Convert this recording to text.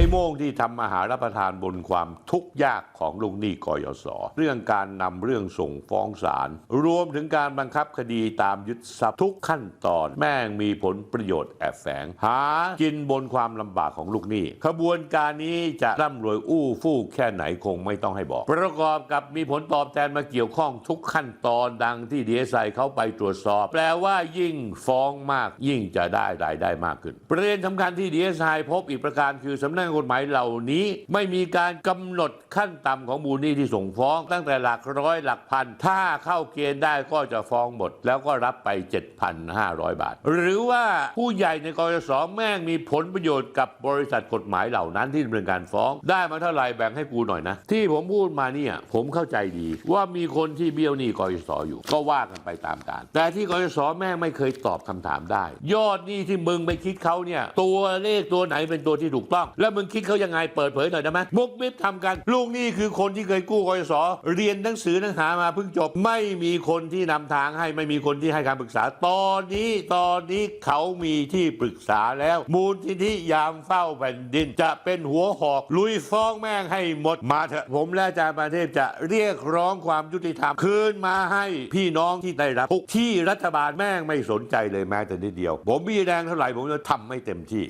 อ้โม่งที่ทำอาหารรับประทานบนความทุกข์ยากของลูกหนี้กยศเรื่องการนำเรื่องส่งฟ้องศาลรวมถึงการบังคับคดีตามยึดทรัพย์ทุกขั้นตอนแม่งมีผลประโยชน์แอบแฝง หากินบนความลำบากของลูกหนี้ขบวนการนี้จะร่ำรวยอู้ฟู่แค่ไหนคงไม่ต้องให้บอก ประกอบกับมีผลตอบแทนมาเกี่ยวข้องทุกขั้นตอนดังที่ดีเอสไอเขาไปตรวจสอบ แปลว่ายิ่งฟ้องมากยิ่งจะได้รายได้มากขึ้น ประเด็นสำคัญที่ดีเอสไอพบอีกประการคือสำนักานกฎหมายเหล่านี้ ไม่มีการกำหนดขั้นต่ำของมูลหนี้ที่ส่งฟ้อง ตั้งแต่หลักร้อยหลักพัน ถ้าเข้าเกณฑ์ได้ก็จะฟ้องหมด แล้วก็รับไป 7,500 บาท หรือว่าผู้ใหญ่ในกยศแม่งมีผลประโยชน์กับบริษัทกฎหมายเหล่านั้นที่ดำเนินการฟ้อง ได้มาเท่าไหร่แบ่งให้กูหน่อยนะ ที่ผมพูดมาเนี่ยผมเข้าใจดีว่ามีคนที่เบี้ยวหนี้กยศอยู่ ก็ว่ากันไปตามการ แต่ที่กยศแม่งไม่เคยตอบคำถามได้ ยอดหนี้ที่มึงไปคิดเขาเนี่ยตัวเลขตัวไหนเป็นตัวที่ถูกต้อง แล้วมึงคิดเขายังไงเปิดเผยหน่อยได้ไหมมุกมิบทำกัน ลูกหนี้คือคนที่เคยกู้กยศเรียนหนังสือหนังหามาเพิ่งจบ ไม่มีคนที่นำทางให้ไม่มีคนที่ให้การปรึกษา ตอนนี้ตอนนี้เขามีที่ปรึกษาแล้ว มูลที่ที่ยามเฝ้าแผ่นดิน จะเป็นหัวหอกลุยฟ้องแม่งให้หมดมาเถอะผมและอาจารย์ประเทศจะเรียกร้องความยุติธรรมคืนมาให้พี่น้องที่ได้รับทุกที่รัฐบาลแม่งไม่สนใจเลยแม้แต่นิดเดียว ผมมีแรงเท่าไหร่ผมจะทำให้เต็มที่